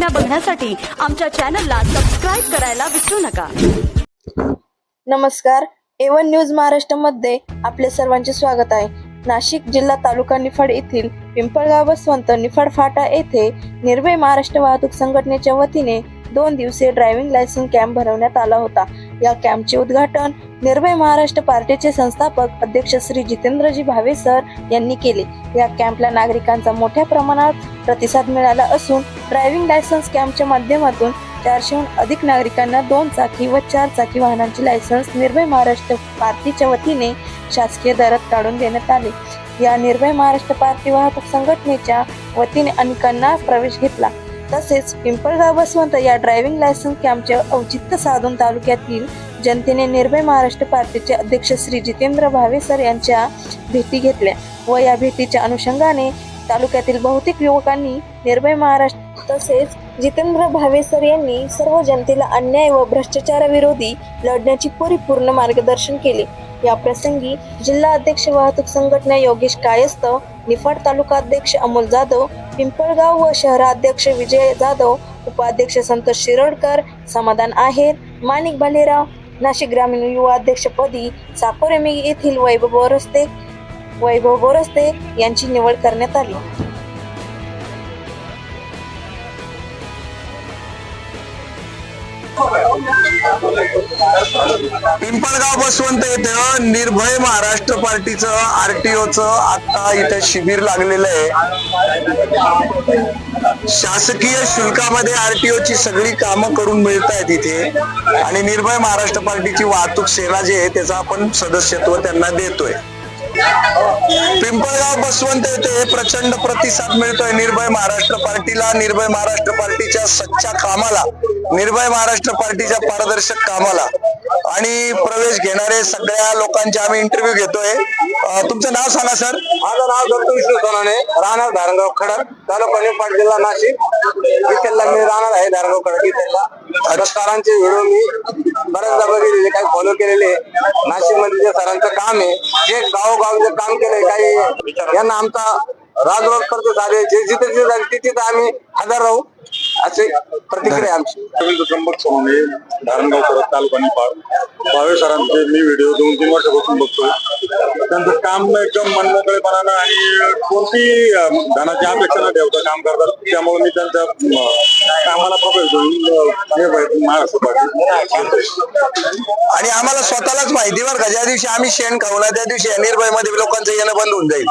बघण्यासाठी आमच्या चॅनलला सबस्क्राईब करायला विसरू नका. नमस्कार. एवन न्यूज महाराष्ट्रामध्ये आपले सर्वांचे स्वागत आहे. नाशिक जिल्हा तालुका निफाड येथील पिंपळगाव बसवंत निफाड फाटा येथे निर्भय महाराष्ट्र वाहतूक संघटनेच्या वतीने दोन दिवसीय ड्रायव्हिंग लायसन्स कॅम्प भरवण्यात आला होता. या कॅम्पचे उद्घाटन निर्भय महाराष्ट्र पार्टीचे संस्थापक अध्यक्ष श्री जितेंद्रजी भावे सर यांनी केले. या कॅम्पला नागरिकांचा मोठ्या प्रमाणात प्रतिसाद मिळाला असून ड्रायव्हिंग लायसन्स कॅम्पच्या माध्यमातून चारशेहून अधिक नागरिकांना दोन चाकी व चार चाकी वाहनांचे लायसन्स निर्भय महाराष्ट्र पार्टीच्या वतीने शासकीय दरात काढून देण्यात आले. या निर्भय महाराष्ट्र पार्टी वाहतूक संघटनेच्या वतीने अनेकांना प्रवेश घेतला. तसेच पिंपळगाव बसवंत या ड्रायव्हिंग लायसन्स कॅम्पचे औचित्य साधून तालुक्यातील जनतेने निर्भय महाराष्ट्र पार्टीचे अध्यक्ष श्री जितेंद्र भावे सर यांच्या भेटी घेतल्या व या भेटीच्या अनुषंगाने तालुक्यातील बहुतेक युवकांनी निर्भय महाराष्ट्र तसेच जितेंद्र भावेसर यांनी सर्व जनतेला अन्याय व भ्रष्टाचाराविरोधी लढण्याची परिपूर्ण मार्गदर्शन केले. या प्रसंगी जिल्हा अध्यक्ष वाहतूक संघटना योगेश कायस्थ निफाड तालुका अध्यक्ष अमोल जाधव पिंपळगाव व शहराध्यक्ष विजय जाधव उपाध्यक्ष संतोष शिरोडकर समाधान आहेर माणिक भालेराव नाशिक ग्रामीण युवा अध्यक्षपदी साकोरेमी येथील वैभव बोरस्ते वैभव बोरस्ते यांची निवड करण्यात आली. पिंपळगाव बसवंत येथे निर्भय महाराष्ट्र पार्टीचं आरटीओचं आता इथे शिबिर लागलेलं आहे. शासकीय शुल्कामध्ये आरटीओ ची सगळी कामं करून मिळत आहेत इथे. आणि निर्भय महाराष्ट्र पार्टीची वाहतूक सेवा जी आहे त्याचं आपण सदस्यत्व त्यांना देतोय. पिंपळगाव बसवंत येथे प्रचंड प्रतिसाद मिळतोय. निर्भय महाराष्ट्र पार्टीला निर्भय महाराष्ट्र पार्टीच्या सच्च्या कामाला निर्भय महाराष्ट्र पार्टीच्या पारदर्शक कामाला. आणि प्रवेश घेणारे सगळ्या लोकांचे आम्ही इंटरव्ह्यू घेतोय. तुमचं नाव सांगा सर माझं नाव दत्त विष्णू सोनाने राहणार धारणगाव खडक तालुका निफाड जिल्हा नाशिक. मी राहणार आहे धारणगाव खडक इथला. व्हिडिओ मी बऱ्याचदा जे काही फॉलो केलेले नाशिकमध्ये जे सरांचं काम आहे. जे गावोगाव जे काम केलंय काही यांना आमचा राजरोग करतो झाले जे जिथे जिथे झाले तिथे आम्ही हजर राहू असे प्रतिक्रिया आमची. त्र्यंबक सोनवणे धारणगाव परत तालुका निपाळ भावे सरांचे मी व्हिडिओ दोन तीन वर्षापासून बघतोय. त्यांचं काम एकदम मनमोकळेपणानं आणि कोणती धनाची अपेक्षा न ठेवता काम करतात. त्यामुळे मी त्यांच्या कामाला प्रवेश हे आणि आम्हाला स्वतःलाच माहिती बरं का ज्या दिवशी आम्ही शेण खाऊ ना त्या दिवशी निर्भयमध्ये लोकांचं येणं बंद होऊन जाईल.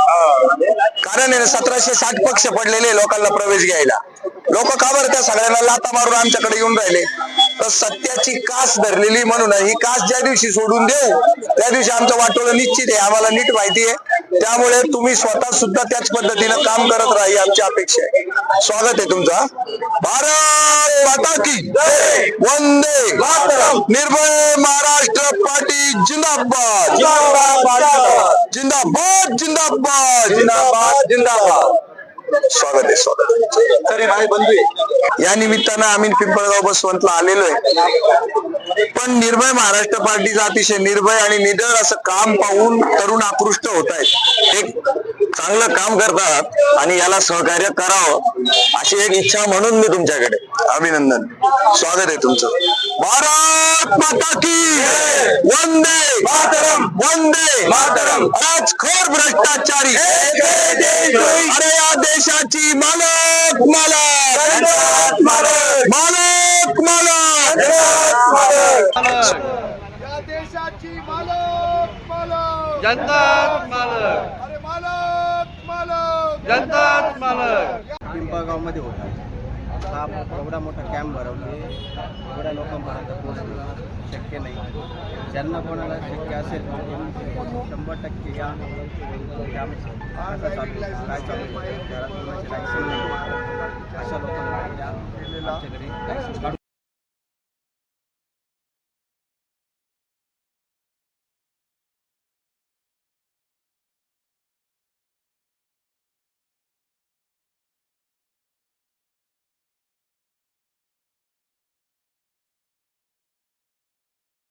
कारण आहे ना सतराशे साठ पक्ष पडलेले लोकांना प्रवेश घ्यायला. लोक का बरं त्या सगळ्यांना लाता मारून आमच्याकडे येऊन राहिले? तर सत्याची कास धरलेली म्हणून ही कास ज्या दिवशी सोडून देऊ त्या दिवशी आमचं वाटोळं निश्चित आहे. आम्हाला नीट माहिती आहे. त्यामुळे तुम्ही स्वतः सुद्धा त्याच पद्धतीनं काम करत राही आमची अपेक्षा आहे. स्वागत आहे तुमचा भारत माता की वंदे निर्मळ निर्भय महाराष्ट्र पार्टी जिंदाबाद. जिंदाबाद जिंदाबाद. जिंदाबाद जिंदाबाद. स्वागत आहे स्वागत तरी भाई बंधू या निमित्तानं आम्ही पिंपळगाव बसवंतला आलेलो आहे. पण निर्भय महाराष्ट्र पार्टीचं अतिशय निर्भय आणि निडर असं काम पाहून तरुण आकृष्ट होत आहेत. एक चांगलं काम करतात आणि याला सहकार्य करावं अशी एक इच्छा म्हणून मी तुमच्याकडे अभिनंदन. स्वागत आहे तुमचं. भारत माता की वंदे. मातरम. वंदे. मातरम. राजखोर भ्रष्टाचारी. अरे या देशाची मालक मालक. मालक. मालक या देशाची मालक मालक. जनताच मालक. अरे मालक. जनताच मालक! पिंपळगावमध्ये होता. हा एवढा मोठा कॅम्प भरवले. एवढ्या लोकांपर्यंत पोहोचणं शक्य नाही. ज्यांना कोणाला शक्य असेल शंभर टक्के या कॅम्प कसा चालू आहे, काय चालू आहे, घरात कोणाचे लायसन नाही अशा लोकांना